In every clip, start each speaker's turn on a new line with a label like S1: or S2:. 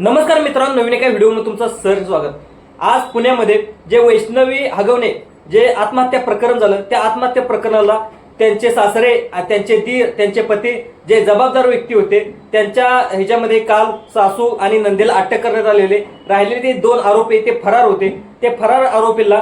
S1: नमस्कार मित्रांनो नवीन एका व्हिडिओमध्ये तुमचं सर स्वागत. आज पुण्यामध्ये जे वैष्णवी हगवणे जे आत्महत्या प्रकरण झालं त्या आत्महत्या प्रकरणाला त्यांचे सासरे त्यांचे दीर त्यांचे पती जे जबाबदार व्यक्ती होते त्यांच्या ह्याच्यामध्ये काल सासू आणि नंदेला अटक करण्यात आलेले. राहिलेले ते दोन आरोपी ते फरार होते. ते फरार आरोपीला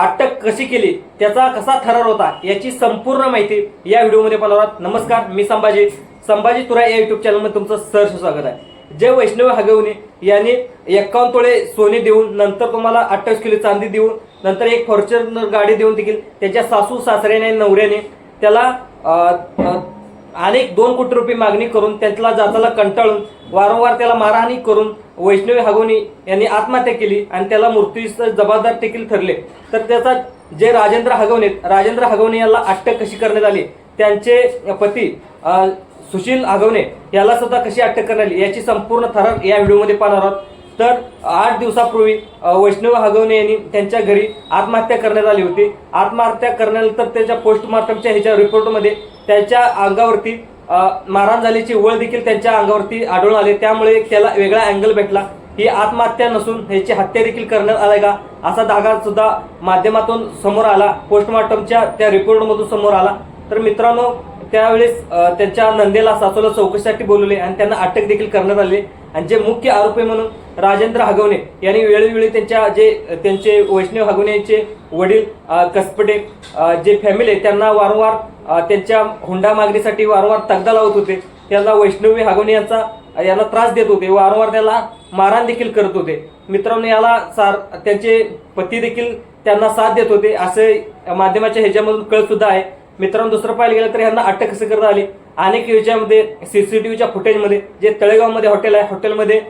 S1: अटक कशी केली त्याचा कसा थरार होता याची संपूर्ण माहिती या व्हिडिओमध्ये पाहणार आहोत. नमस्कार मी संभाजी. संभाजी तुरा या युट्यूब चॅनलमध्ये तुमचं सहर्ष स्वागत आहे. जे वैष्णव हगवणे यांनी एक्कावन्न तोळे सोने देऊन नंतर तुम्हाला अठ्ठावीस किलो चांदी देऊन नंतर एक फॉर्च्युनर गाडी देऊन देखील त्याच्या सासू सासऱ्याने नवऱ्याने त्याला अनेक दोन कोटी रुपये मागणी करून त्यातला जाताला कंटाळून वारंवार त्याला मारहाणी करून वैष्णवी हगवणी यांनी आत्महत्या केली आणि त्याला मृत्यूस जबाबदार देखील ठरले. तर त्याचा जे राजेंद्र हगवणे राजेंद्र हगवणे याला अटक कशी करण्यात आली? त्यांचे पती सुशील आगवणे याला सुद्धा कशी अटक करण्यात आली याची संपूर्ण थरार या व्हिडिओमध्ये पाहणार आहोत. तर आठ दिवसापूर्वी वैष्णव हगवणे यांनी त्यांच्या घरी आत्महत्या करण्यात आली होती. आत्महत्या करण्यानंतर त्याच्या पोस्टमार्टमच्या ह्याच्या रिपोर्टमध्ये त्याच्या अंगावरती मारहाण झाल्याची वळ देखील त्यांच्या अंगावरती आढळून आले. त्यामुळे त्याला वेगळा अँगल भेटला. ही आत्महत्या नसून ह्याची हत्या देखील करण्यात आलाय का असा धागा सुद्धा माध्यमातून समोर आला. पोस्टमार्टमच्या त्या रिपोर्टमधून समोर आला. तर मित्रांनो त्यावेळेस त्यांच्या नंदेला सासूला चौकशीसाठी बोलवले आणि त्यांना अटक देखील करण्यात आली. आणि जे मुख्य आरोपी म्हणून राजेंद्र हगवणे यांनी वेळोवेळी त्यांच्या जे त्यांचे वैष्णव हगवणे यांचे वडील कसपटे जे फॅमिली आहे त्यांना वारंवार त्यांच्या हुंडा मागणीसाठी वारंवार तगदा लावत होते. त्यांना वैष्णवी हगवणे यांचा यांना त्रास देत होते. वारंवार त्याला मारहाण देखील करत होते. मित्रांनो याला सार त्यांचे पती देखील त्यांना साथ देत होते. असे माध्यमाच्या ह्याच्यामधून कळत सुद्धा आहे. मित्रांनो दुसरं पाहायला गेलं तर यांना अटक कसं करता आली? अनेक याच्यामध्ये सीसीटीव्हीच्या फुटेजमध्ये जे तळेगावमध्ये हॉटेल आहे हॉटेलमध्ये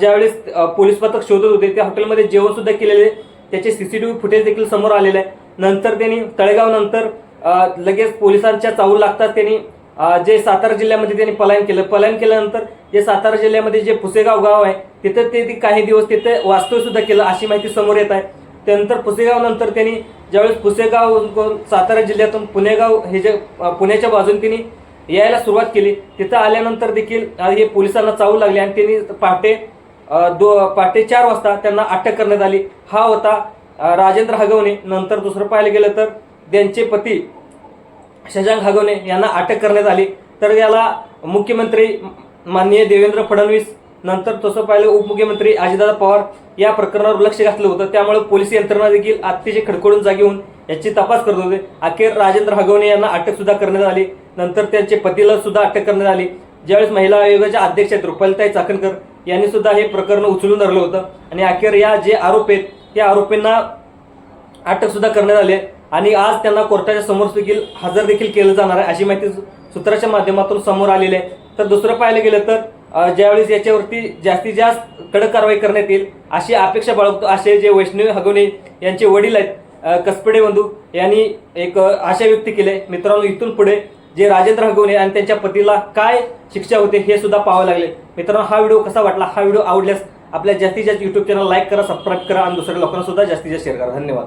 S1: ज्यावेळेस पोलीस पथक शोधत होते त्या हॉटेलमध्ये जेवण सुद्धा केलेले त्याचे सीसीटीव्ही फुटेज देखील समोर आलेले आहे. नंतर त्यांनी तळेगाव नंतर लगेच पोलिसांच्या चावल लागतात त्यांनी जे सातारा जिल्ह्यामध्ये त्यांनी पलायन केलं. पलायन केल्यानंतर जे सातारा जिल्ह्यामध्ये जे पुसेगाव गाव आहे तिथं ते ते काही दिवस तिथे वास्तव्य सुद्धा केलं अशी माहिती समोर येत आहे. त्यानंतर पुसेगावनंतर त्यांनी ज्यावेळेस पुसेगाव सातारा जिल्ह्यातून पुणेगाव हे जे पुण्याच्या बाजून त्यांनी यायला सुरुवात केली. तिथं आल्यानंतर देखील हे पोलिसांना चावू लागले आणि त्यांनी पहाटे दो पहाटे चार वाजता त्यांना अटक करण्यात आली. हा होता राजेंद्र हगवणे. नंतर दुसरं पाहायला गेलं तर त्यांचे पती शशांक हगवणे यांना अटक करण्यात आली. तर याला मुख्यमंत्री माननीय देवेंद्र फडणवीस नंतर तसं पाहिलं उपमुख्यमंत्री अजितदादा पवार या प्रकरणावर लक्ष घातलं होतं. त्यामुळे पोलीस यंत्रणा देखील अतिशय खडखडून जागी होऊन याची तपास करत होते. अखेर राजेंद्र हगवणे यांना अटक सुद्धा करण्यात आली. नंतर त्यांचे पतीला सुद्धा अटक करण्यात आली. ज्यावेळेस महिला आयोगाच्या अध्यक्ष आहेत रुपालीताई चाकणकर यांनी सुद्धा हे प्रकरण उचलून धरलं होतं. आणि अखेर या जे आरोप आहेत त्या आरोपींना अटक सुद्धा करण्यात आली आणि आज त्यांना कोर्टाच्या समोर देखील हजर देखील केलं जाणार आहे अशी माहिती सूत्राच्या माध्यमातून समोर आलेली आहे. तर दुसरं पाहायला गेलं तर ज्यावेळेस याच्यावरती जास्तीत जास्त कडक कारवाई करण्यात येईल अशी अपेक्षा बाळगतो असे जे वैष्णवी हगवणे यांचे वडील आहेत कसपडे बंधू यांनी एक आशा व्यक्त केली आहे. मित्रांनो इथून पुढे जे राजेंद्र हगवणे आणि त्यांच्या पतीला काय शिक्षा होते हे सुद्धा पाहावं लागले. मित्रांनो हा व्हिडिओ कसा वाटला? हा व्हिडिओ आवडल्यास आपल्या जास्तीत जास्त युट्यूब चॅनल लाईक करा सबस्क्राईब करा आणि दुसऱ्या लोकांना सुद्धा जास्तीत जास्त शेअर करा. धन्यवाद.